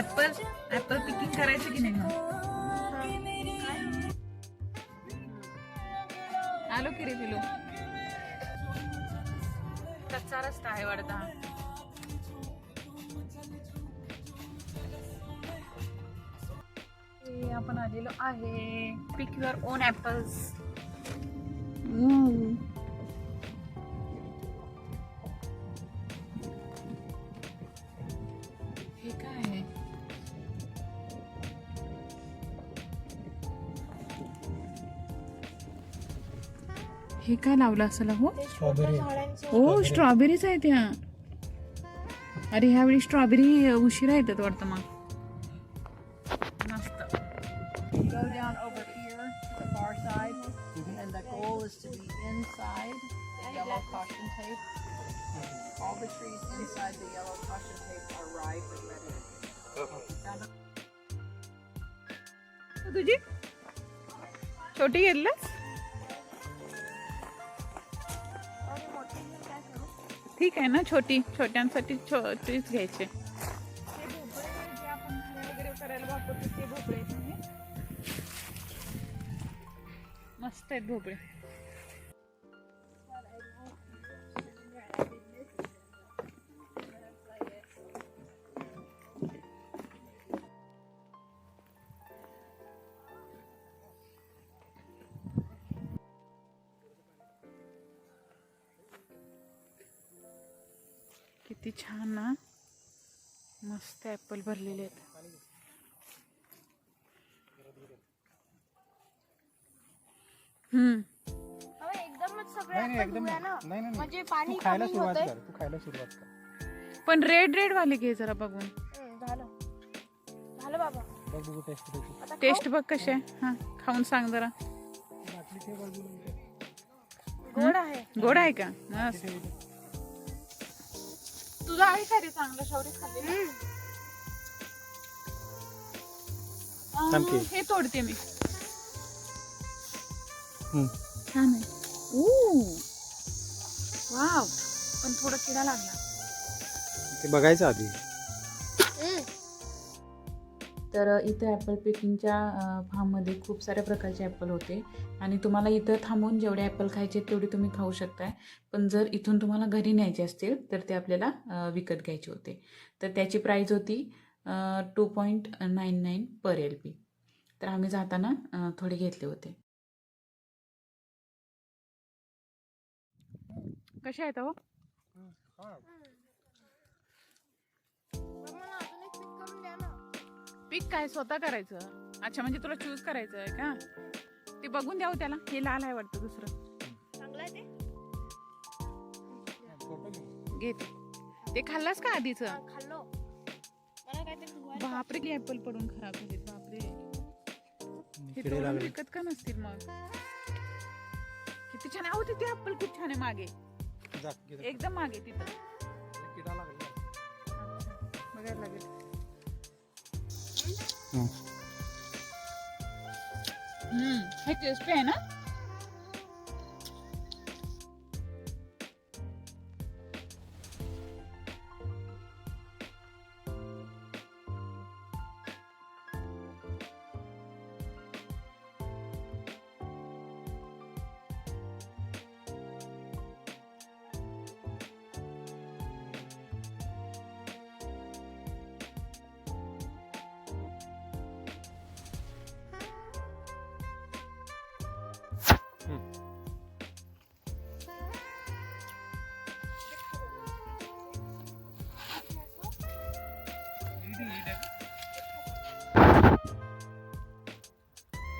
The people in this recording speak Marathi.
ऍपल ऍपल पिकिंग करायचं की नाही मग? आलो की रे पिलू. कच्चा रस्ता आहे हा हे आपण आलेलो आहे. पिक युअर ओन ऍपल्स हे काय? हे काय लावलं असेल हो ओ स्ट्रॉबेरीज आहे त्या अरे ह्यावेळी स्ट्रॉबेरी उशिरा येतात वाटतं मग. मस्त. Go down ठीक आहे ना छोटी छोट्यांसाठी छोटीच घ्यायचे. मस्त आहेत भोपळे. किती छान ना मस्त ऍपल भरलेले आहेत. एकदमच सगळे. म्हणजे पाणी खायला कमी सुरुवात होतंय. कर तू खायला सुरुवात कर. पण रेड रेड वाले घे जरा बघून. हं, झालं. झालं बाबा. बघ बघू टेस्ट टेस्ट बघ कसे हा खाऊन सांग जरा. गोड आहे. गोड आहे का? मस्त. तुझं आहे का रे चांगलं शौर्य खाल्ले हं. थांब की. हे तोडते मी हम्म. छान आहे वाव पण थोडा किडा लागला ते बघायचं आधी. तर इथं ॲपल पिकिंगच्या फार्ममध्ये खूप साऱ्या प्रकारचे ॲपल होते. आणि तुम्हाला इथं थांबून जेवढे ॲपल खायचे तेवढे तुम्ही खाऊ शकताय. पण जर इथून तुम्हाला घरी न्यायचे असतील तर ते आपल्याला विकत घ्यायचे होते. तर त्याची प्राईज होती two point nine nine per L P तर आम्ही जाताना थोडे घेतले होते. कसे आहेत हो. पीक काय स्वतः करायचं? अच्छा म्हणजे तुला चूज करायचं आहे का? ते बघून द्यावं त्याला. हे लाल आहे वाटतं दुसरं. चांगलं आहे ते? घे ते. खाल्लास का आधीच? हा, खाल्लो. मला काहीतरी धुवायला बापरे की ऍपल पडून खराब झाले. बापरे. हे लागले. विकत का नसतील मग? किती छान आहे. अहो तिथे ऍपल खूप छान आहे मागे. एकदम मागे तिथं. किडा लागला. बघायला लागेल. हम्म हे टेस्टी आहे ना?